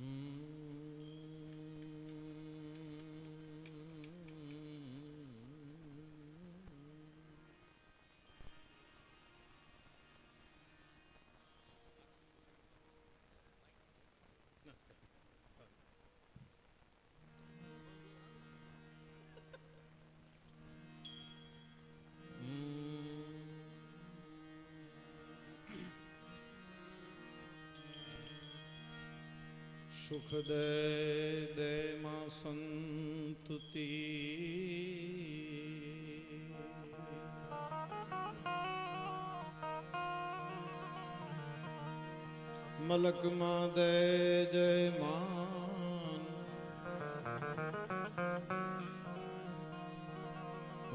Mm. સુખ દે દે માં સંતુતિ મલકમાં દે જય માન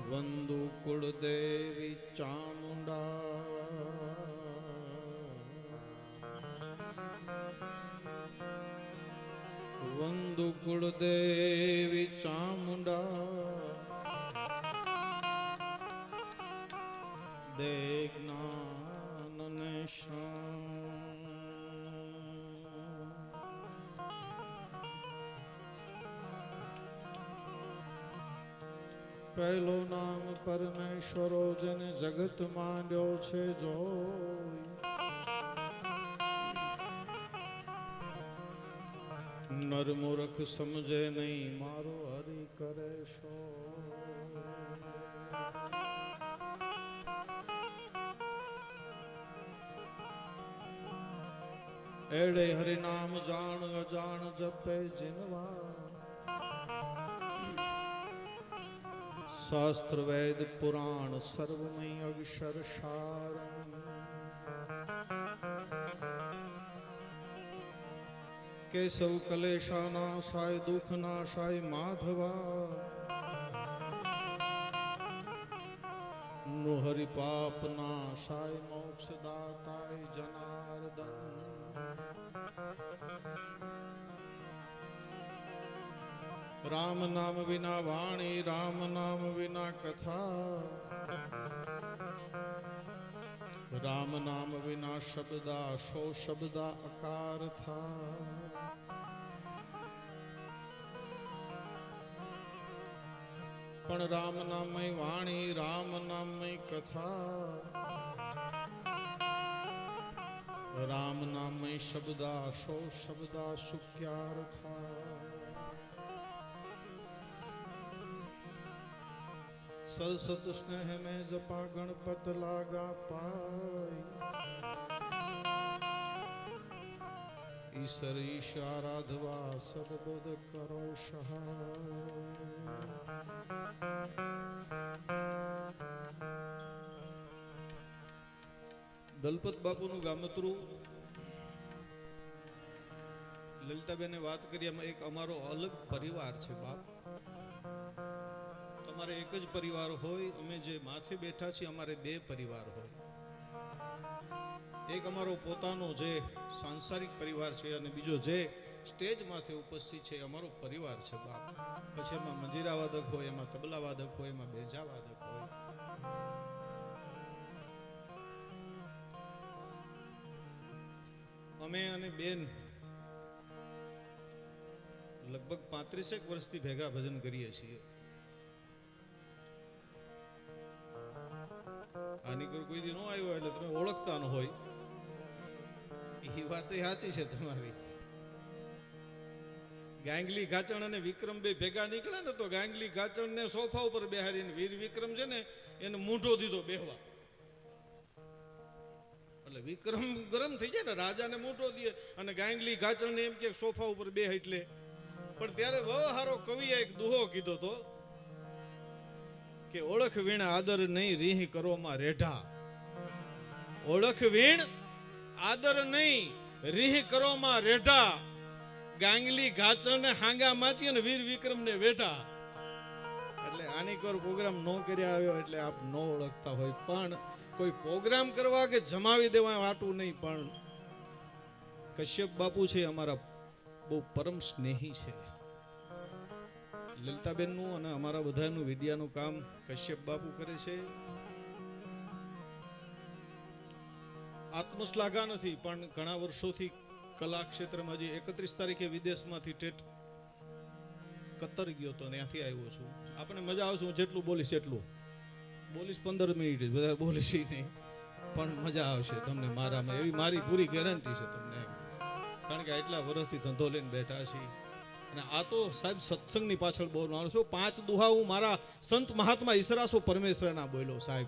વંદુ કુળદેવી ચામુંડા વંદુ કુળદેવી ચામુંડા દે જ્ઞાન. પહેલો નામ પરમેશ્વરો જેને જગત માંડ્યો છે જોઈ નરમૂરખ સમજે નહીં, મારો હરી કરે શો. એડે હરિનામ જાણ અજાણ જપે જીનવા શાસ્ત્ર વેદ પુરાણ સર્વમય અક્ષર સારમ કેશવ કલેશા નાશાય દુઃખ નાશાય માધવા. નો હરિ પાપના સાય મોક્ષ દાતાય જનાર્દન. રામ નામ વિના વાણી, રામ નામ વિના કથા. રામ નામ વિના શબ્દા સો શબ્દા અકાર થા પણ રામ નામય વાણી, રામ નામય કથા. રામ નામય શબ્દા સો શબ્દા સુખ્યાર થા સરસદ સ્નેહ મેં જપા ગણપત લાગા પાય. ઈશ્વર ઈશારાધવા સદબુદ કરો સહાય. દલપત બાપુનું ગામતરું લલિતાબેને વાત કરી એમાં એક અમારો અલગ પરિવાર છે બાપ. તમારે એક જ પરિવાર હોય, અમે જે માથે બેઠા છીએ, અમારે બે પરિવાર હોય. એક અમારો પોતાનો જે સાંસારિક પરિવાર છે અને બીજો જે સ્ટેજ માથે ઉપસ્થિત છે અમારો પરિવાર છે બાપ. પછી એમાં મંજીરા વાદક હોય, એમાં તબલા વાદક હોય, એમાં બેજા વાદક હોય. અમે અને બેન લગભગ પાંત્રીસેક વર્ષથી ભેગા ભજન કરીએ છીએ. આની કોઈ દી ન આવ્યો એટલે તમે ઓળખતા ન હોય. એ વાત સાચી છે તમારી. ગાંગલી ગાચણ અને વિક્રમ બે ભેગા નીકળ્યા ને તો ગાંગલી ગાચણ ને સોફા ઉપર બેહારીને વીર વિક્રમ છે ને, એને મૂંઢો દીધો બેહવા. એટલે વિક્રમ ગરમ થઈ જાય ને, રાજાને મૂંઢો દે અને ગાંગલી ગાચણ ને એમ કે સોફા ઉપર બે એટલે. પણ ત્યારે બહુ સારો કવિએ એક દુહો કીધો તો કે ઓળખ વીણ આદર નહીં રીહ કરવામાં રેઢા. ઓળખ વીણ આદર નહીં રીહ કરવામાં રેઢા. ગાંગલી ગાચણ હાંગા માચી અને વીર વિક્રમ ને વેઠા એટલે આની કોઈ પ્રોગ્રામ નો કર્યા આવ્યો એટલે આપ ન ઓળખતા હોય. પણ કોઈ પ્રોગ્રામ કરવા કે જમાવી દેવા વાટું નહીં, પણ કશ્યપ બાપુ છે અમારા બહુ પરમ સ્નેહી છે. લલિતાબેનનું અને અમારા બધાનું વિડિયાનું કામ કશ્યપ બાપુ કરે છે. આત્મશ્લાઘા નથી, પણ ઘણા વર્ષોથી કલા ક્ષેત્રમાં જે એકત્રીસ તારીખે વિદેશમાંથી ટેટ કતર ગયો તો ત્યાંથી આવ્યો છું. આપણે મજા આવશે, હું જેટલું બોલીશ એટલું. બોલીશ પંદર મિનિટ બધા બોલીશ નહીં. પણ મજા આવશે તમને મારામાં, એવી મારી પૂરી ગેરંટી છે તમને. કારણ કે આટલા વર્ષથી ધંધો લઈને બેઠા છીએ. અને આ તો સાહેબ સત્સંગની પાછળ બોલવાનો છું. પાંચ દુહા હું મારા સંત મહાત્મા ઈસરાસો પરમેશ્વરના બોલ્યો સાહેબ.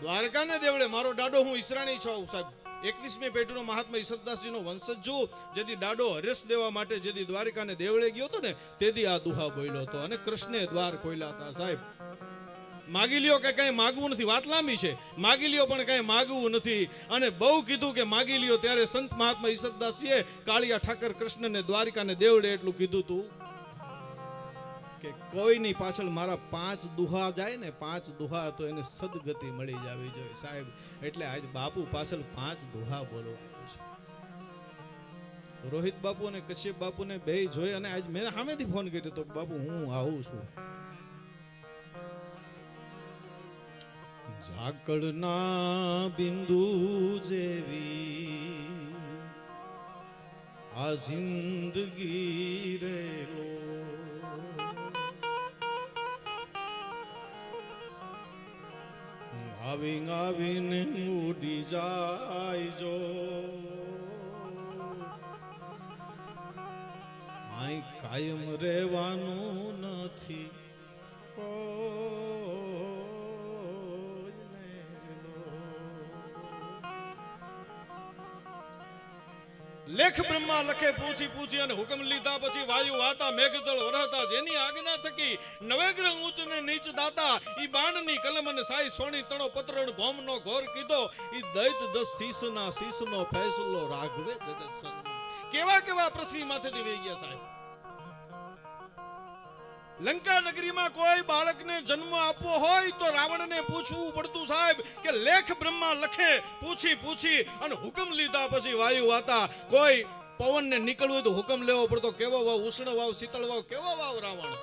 દ્વારકાને દેવડે, મારો દાડો હું ઈસરાણી છું, સાહેબ. એકવીસમી પેઢીનો મહાત્મા ઈશ્વરદાસજીનો વંશજ છું, જેથી દાડો હરેશ દેવા માટે જેથી દ્વારિકાને દેવળે ગયો હતો ને, તેથી આ દુહા બોલ્યો હતો અને કૃષ્ણે દ્વાર ખોલ્યા હતા, સાહેબ. માગી લ્યો કે કઈ માગવું નથી. વાત લાંબી છે. માગી લ્યો પણ કઈ માગવું નથી. અને બહુ કીધું કે માગી લ્યો ત્યારે સંત મહાત્મા ઈશ્વરદાસજીએ કાળિયા ઠાકર કૃષ્ણને, દ્વારિકાને, દેવડે એટલું કીધું તું કે કોઈની પાછળ મારા પાંચ દુહા જાય ને, પાંચ દુહા તો એને સદગતિ મળી જવી જોઈએ. સાહેબ, એટલે આજ બાપુ પાછળ પાંચ દુહા બોલવા રોહિત બાપુ અને કશ્યપ બાપુને બે જોઈ અને આજ મેં સામેથી ફોન કર્યો તો બાપુ હું આવું છું. ઝાકળના બિંદુ જેવી આ જિંદગી રેલો આવી આવીને મૂડી જાય જો આઈ કાયમ રહેવાનું નથી. કોઈને લેખ બ્રહ્મા લખે, પૂછી પૂછી અને હુકમ લીધા પછી વાયુ વાતા, મેઘદળ વરહતા જેની આજ્ઞા થકી નવેગ્રહ ઊંચ ને નીચ દાતા, ઈ બાણની કલમ અને સાઈ સોની તણો પત્રણ ભોમનો ઘોર કીધો, ઈ દૈત દસ શીશના શીશનો ફેસલો રાઘવે જગત સન્મુખ કેવા કેવા પૃથ્વી માથે વહી ગયા સાહેબ? લંકા નગરીમાં કોઈ બાળકને જન્મ આપવો હોય તો રાવણને પૂછવું પડતું સાહેબ કે લેખ બ્રહ્મા લખે, પૂછી પૂછી અને હુકમ લીધા પછી વાયુ વાતા. કોઈ પવનને નીકળવું તો હુકમ લેવો પડતો. કેવો વાવ ઉષ્ણ વાવ, શીતળ વાવ, કેવો વાવ રાવણ?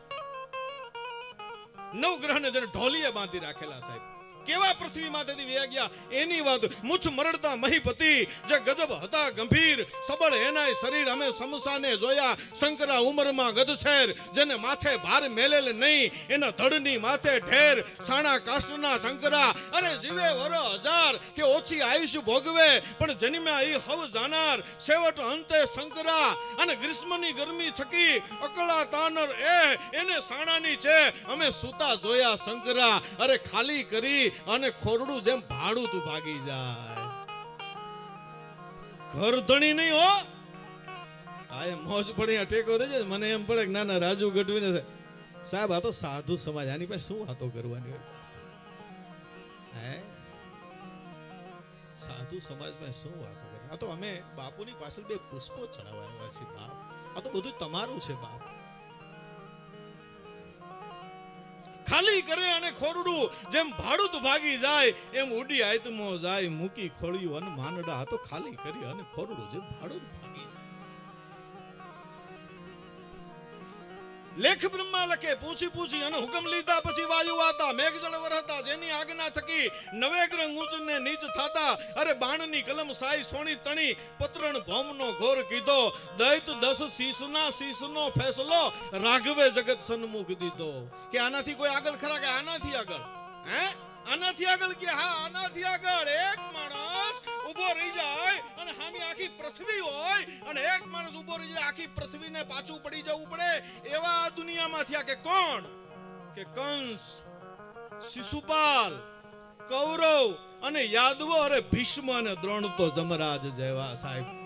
નવ ગ્રહને જેને ઢોલીએ બાંધી રાખેલા સાહેબ. કેવા પૃથ્વી માંથી વ્યા ગયા? એની વાત મુછ મરડતા મહીપતિ, જે ગજબ હતા ગંભીર, સબળ એનાય શરીર અમે સમસાને જોયા. શંકરા ઉંમરમાં ગદશેર જેને માથે ભાર મેલેલ નહીં, એના ધડની માથે ઢેર. સાણા કાષ્ટના શંકરા અરે જીવે વર હજાર, કે ઓછી આયુષ ભોગવે, પણ જન્મ્યા ઈ હવ જાનાર. છેવટ અંતે શંકરા અને ગ્રીષ્મની ગરમી થકી અકળા તાનર એ, એને સાણાની છે. અમે સુતા જોયા શંકરા અરે ખાલી કરી અને ખોરડું જેમ ભાડું તું ભાગી જાય. ઘર ધણી નહીં હો. આ મોજ પડી ટેકો દેજે મને એમ પડે ના ના, રાજુ ગઢવીને. સાહેબ, આ તો સાધુ સમાજ, આની પાસે શું વાતો કરવાની હોય? હે? સાધુ સમાજમાં શું વાતો કરે આ તો અમે બાપુની પાછળ બે પુષ્પો ચડાવવા આવ્યા છીએ, બાપ. આ તો બધું તમારું છે, બાપ. ખાલી કરે અને ખોરડું જેમ ભાડું ભાગી જાય, એમ ઉડી આયતમો જાય, મૂકી ખોળ્યું અને માનડા આ તો ખાલી કરી અને ખોરડું જેમ ભાડું ભાગી લેખ બ્રહ્મા લખે, પૂછી પૂછી અને હુકમ લીધા પછી વાયુ વાતા, મેઘજળ વરહતા જેની આજ્ઞા થકી નવે ગ્રહ ઊંચને નીચ થાતા, અરે બાણની કલમ સાઈ સોણી તણી, પત્રણ ભોમનો ઘોર કીધો, દૈત દસ શીશના શીશનો ફેસલો, રાઘવે જગત સન્મુખ દીધો. કે આનાથી કોઈ આગળ ખરા કે આનાથી આગળ? હે? આનાથી આગળ કે હા, આનાથી આગળ? એક માણસ ઊભો રહી જાય અને આખી પૃથ્વી હોય અને એક માણસ ઊભો રહી જાય, આખી પૃથ્વીને પાછું પડી જવું પડે. એવા આ દુનિયામાં થયા કે કોણ? કે કંસ, શિશુપાલ, કૌરવ અને યાદવો, અરે ભીષ્મ અને દ્રોણ તો જમરાજ જેવા સાહેબ.